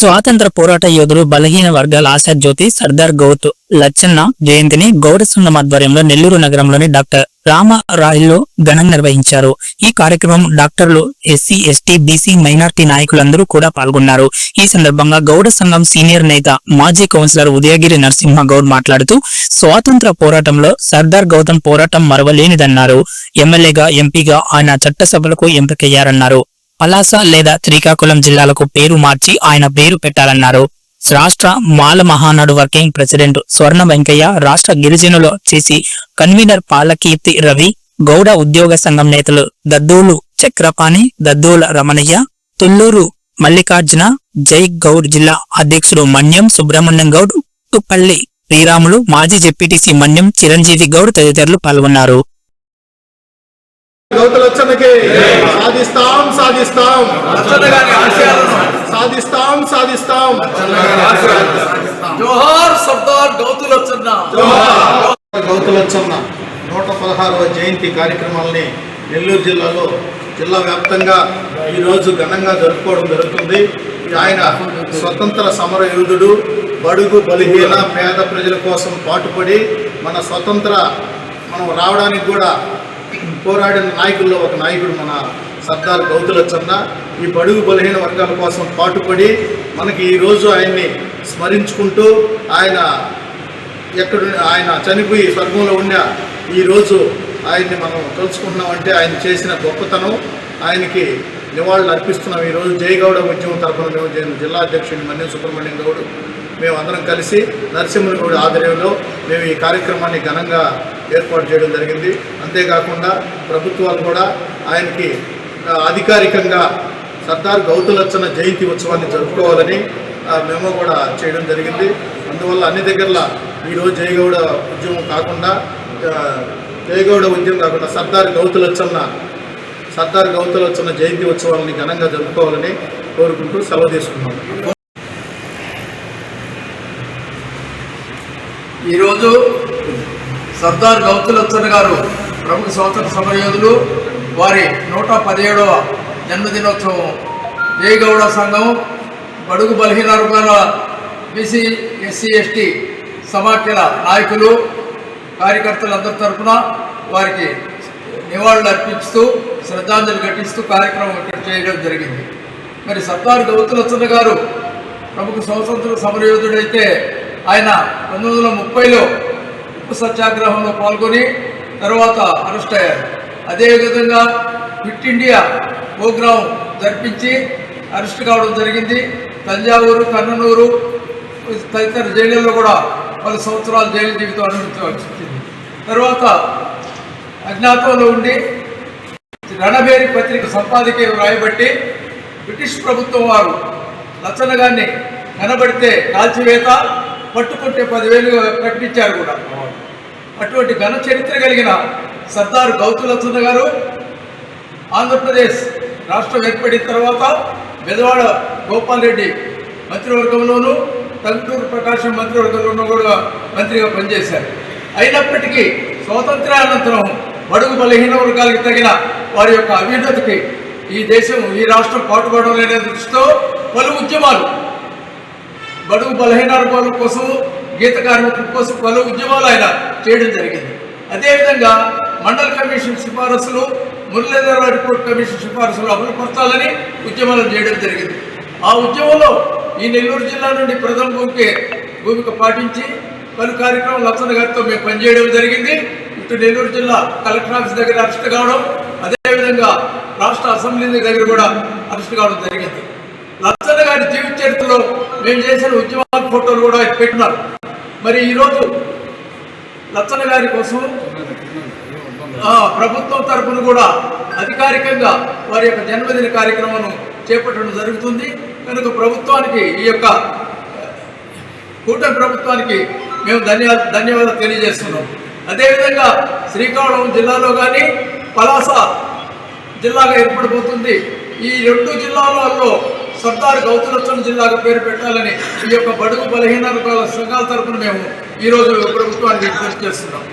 స్వాతంత్ర పోరాట యోధుడు బలహీన వర్గాల ఆశాజ్యోతి సర్దార్ గౌత్ లచ్చన్న జయంతిని గౌడ సంఘం ఆధ్వర్యంలో నెల్లూరు నగరంలోని డాక్టర్ రామరాయిలో ఘనంగా నిర్వహించారు. ఈ కార్యక్రమం డాక్టర్లు ఎస్సీ ఎస్టీ బీసీ మైనార్టీ నాయకులందరూ కూడా పాల్గొన్నారు. ఈ సందర్భంగా గౌడ సంఘం సీనియర్ నేత మాజీ కౌన్సిలర్ ఉదయగిరి నరసింహ గౌడ్ మాట్లాడుతూ స్వాతంత్ర పోరాటంలో సర్దార్ గౌతమ్ పోరాటం మరవలేనిదన్నారు. ఎమ్మెల్యేగా ఎంపీగా ఆయన చట్టసభలకు ఎంపికయ్యారన్నారు. పలాస లేదా శ్రీకాకుళం జిల్లాలకు పేరు మార్చి ఆయన పేరు పెట్టాలన్నారు. రాష్ట్ర మాల మహానాడు వర్కింగ్ ప్రెసిడెంట్ స్వర్ణ వెంకయ్య రాష్ట్ర గిరిజనులు చేసి కన్వీనర్ పాలకీర్తి రవి గౌడ ఉద్యోగ సంఘం నేతలు దద్దూలు చక్రపాణి దద్దూల రమణయ్య తుల్లూరు మల్లికార్జున జై గౌడ్ జిల్లా అధ్యక్షుడు మన్యం సుబ్రహ్మణ్యం గౌడ్ తుప్పల్లి శ్రీరాములు మాజీ జెపిటిసి మన్యం చిరంజీవి గౌడ్ తదితరులు పాల్గొన్నారు. గౌతలచ్చన్నకి సాధిస్తాం సాధిస్తాం. సాధిస్తాం సాధిస్తాం. జోహార్ సర్దార్ గౌతులచ్చన్న గౌతలచ్చన్న నూట పదహారవ జయంతి కార్యక్రమాలని నెల్లూరు జిల్లాలో జిల్లా వ్యాప్తంగా ఈరోజు ఘనంగా జరుపుకోవడం జరుగుతుంది. ఆయన స్వతంత్ర సమర యోధుడు బడుగు బలిహీన పేద ప్రజల కోసం పాటుపడి మన స్వతంత్ర మనం రావడానికి కూడా పోరాడిన నాయకుల్లో ఒక నాయకుడు మన సర్దార్ గౌతులచ్చన్న ఈ బడుగు బలహీన వర్గాల కోసం పాటుపడి మనకి ఈరోజు ఆయన్ని స్మరించుకుంటూ ఆయన ఎక్కడ ఆయన చనిపోయి స్వర్గంలో ఉన్న ఈరోజు ఆయన్ని మనం తలుచుకుంటున్నామంటే ఆయన చేసిన గొప్పతనం ఆయనకి నివాళులు అర్పిస్తున్నాం. ఈరోజు జయగౌడ ఉద్యమం తరఫున మేము జిల్లా అధ్యక్షుడు మన్యం సుబ్రహ్మణ్యం గౌడ్ మేము అందరం కలిసి నరసింహులగౌడ్ ఆధ్వర్యంలో మేము ఈ కార్యక్రమాన్ని ఘనంగా ఏర్పాటు చేయడం జరిగింది. అంతేకాకుండా ప్రభుత్వాలు కూడా ఆయనకి అధికారికంగా సర్దార్ గౌతులచ్చన జయంతి ఉత్సవాన్ని జరుపుకోవాలని మేము కూడా చేయడం జరిగింది. అందువల్ల అన్ని దగ్గరలా ఈరోజు జయగౌడ ఉద్యమం కాకుండా జయగౌడ ఉద్యమం కాకుండా సర్దార్ గౌతులచ్చన్న సర్దార్ గౌతులచ్చన్న జయంతి ఉత్సవాలని ఘనంగా జరుపుకోవాలని కోరుకుంటూ సెలవు తీసుకున్నాం. ఈరోజు సర్దార్ గౌతులచ్చన్ గారు ప్రముఖ స్వాతంత్ర సమరయోధులు వారి నూట పదిహేడవ జన్మదినోత్సవం. జయగౌడ సంఘం బడుగు బలహీన వర్గాల బీసీ ఎస్సీ ఎస్టీ సమాఖ్యల నాయకులు కార్యకర్తలందరి తరఫున వారికి నివాళులు అర్పిస్తూ శ్రద్ధాంజలి ఘటిస్తూ కార్యక్రమం ఇక్కడ చేయడం జరిగింది. మరి సర్దార్ గౌతులచ్చన్న గారు ప్రముఖ స్వాతంత్ర సమరయోధుడైతే ఆయన పంతొమ్మిది వందల ముప్పైలో ఉప్పు సత్యాగ్రహంలో పాల్గొని తర్వాత అరెస్ట్ అయ్యారు. అదేవిధంగా క్విట్ ఇండియా ప్రోగ్రాం జరిపించి అరెస్ట్ కావడం జరిగింది. తంజావూరు కన్ననూరు తదితర జైళ్ళలో కూడా పలు సంవత్సరాలు జైలు జీవితం అనుభవించవలసి వచ్చింది. తర్వాత అజ్ఞాతంలో ఉండి రణబేరి పత్రిక సంపాదకీయ రాయబట్టి బ్రిటిష్ ప్రభుత్వం వారు లచ్చన్న గారిని కనబడితే కాల్చివేత పట్టుకుంటే పదివేలు ప్రకటించారు కూడా. అటువంటి ఘన చరిత్ర కలిగిన సర్దార్ గౌతులచంద గారు ఆంధ్రప్రదేశ్ రాష్ట్రం ఏర్పడిన తర్వాత బెదవాడ గోపాల్ రెడ్డి మంత్రివర్గంలోనూ తంటూరు ప్రకాశం మంత్రివర్గంలోనూ కూడా మంత్రిగా పనిచేశారు. అయినప్పటికీ స్వాతంత్రానంతరం బడుగు బలహీన వర్గాలకు తగిన వారి యొక్క అభ్యున్నతికి ఈ దేశం ఈ రాష్ట్రం పాటుపడడం లేని దృష్టితో పలు ఉద్యమాలు బడుగు బలహీన వర్గాల కోసం గీత కార్మికుల కోసం పలు ఉద్యమాలు ఆయన చేయడం జరిగింది. అదేవిధంగా మండల కమిషన్ సిఫారసులు మురళీధర రిపోర్ట్ కమిషన్ సిఫారసులు అమలుపరచాలని ఉద్యమాలు చేయడం జరిగింది. ఆ ఉద్యమంలో ఈ నెల్లూరు జిల్లా నుండి ప్రధాన భూమికి భూమిక పాటించి పలు కార్యక్రమాలు లక్షణ గారితో మేము పనిచేయడం జరిగింది. ఇటు నెల్లూరు జిల్లా కలెక్టర్ ఆఫీస్ దగ్గర అరెస్ట్ కావడం అదేవిధంగా రాష్ట్ర అసెంబ్లీ దగ్గర కూడా అరెస్ట్ కావడం జరిగింది. లచ్చన్న గారి జీవిత చరిత్రలో మేము చేసిన ఉద్యమాల ఫోటోలు కూడా పెట్టినారు. మరి ఈరోజు లచ్చన్న గారి కోసం ప్రభుత్వం తరఫున కూడా అధికారికంగా వారి యొక్క జన్మదిన కార్యక్రమం చేపట్టడం జరుగుతుంది. కనుక ప్రభుత్వానికి ఈ యొక్క కూటమి ప్రభుత్వానికి మేము ధన్యవా ధన్యవాదాలు తెలియజేస్తున్నాం. అదేవిధంగా శ్రీకాకుళం జిల్లాలో కానీ పలాస జిల్లాగా ఏర్పడిపోతుంది ఈ రెండు జిల్లాలలో సర్దార్ గౌతులచ్చన్ జిల్లాకు పేరు పెట్టాలని ఈ యొక్క బడుగు బలహీన వర్గాల సంఘాల తరఫున మేము ఈరోజు ప్రభుత్వానికి విజ్ఞప్తి చేస్తున్నాం.